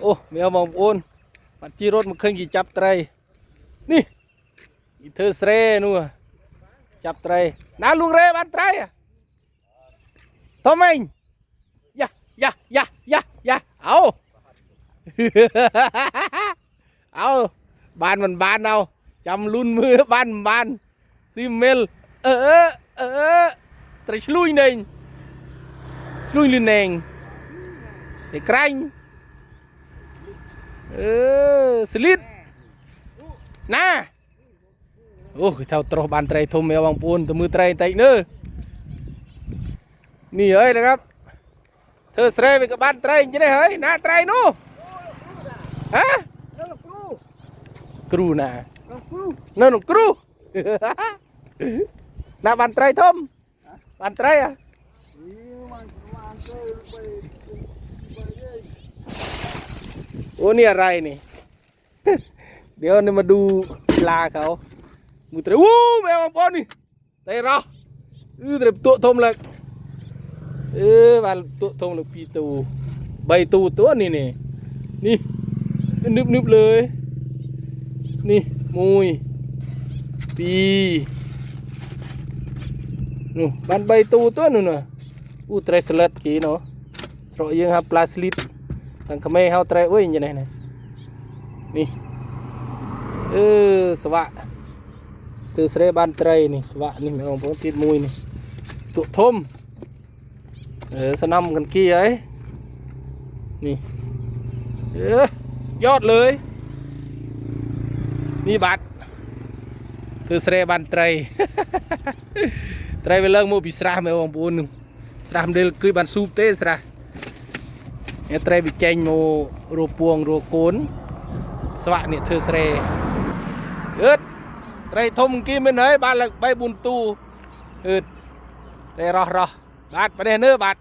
โอ้แมวมองโอนปัดจีรถมันเครื่องกี่จับไตรนี่อีเธอเสรนัวจับไตรน้าลุงเรบันไตรอะทำไมยะยะยะยะยะเอาเอาบานมันบานเอาจำรุ่นมือบานมันบานซิเมลเออเออเออไตรชลุยเนงชลุยลืนเนงไอ้ไกร เออสลิดนะโอ้เท่าตรบานไตรทมเมวังปูนตมือไตรไตเนอนี่เอ้ยนะครับ เธอเสรไปกับบานไตรยังไงเฮ้ยนาไตรนู่ฮะครูนะนั่นครูน่าบานไตรทมบานไตรอะ โอ้นี่อะไรนี่ เดี๋ยวนี่มาดูปลาเขามุตรวู้แมวปอนี่เต่ราเออเตรีตัวทมเลยเออวันตัวทมเลยปีตูใบตูตัวนี่นี่นี่นึบนึบเลย นี่มุยปีนู่บันใบตูตัวนู่นน่ะอู้เตรสลัดกี่เนาะสระยังครับปลาสลิด ទាំងក្មេហៅត្រែអុយយ៉ាងនេះនេះអឺសវៈទើស្រេបានត្រីនេះសវៈនេះបងប្អូនទៀតមួយនេះទក់ធំអឺសនំកន្គីអីនេះអឺសុយត់លើយនេះបាត់ទើស្រេបានត្រីត្រីវាលើងមកពីស្រះមែនបងប្អូនស្រះមិនដែលគឺបានស៊ូបទេស្រះ នេះត្រីវាចេញមករកពួងរកកូនស្វាក់នេះធ្វើស្រែអឺតត្រីធំគីមិនហើយបានលើក3 4ទូអឺតតែរស់រស់បាទប្រទេសនើបាទ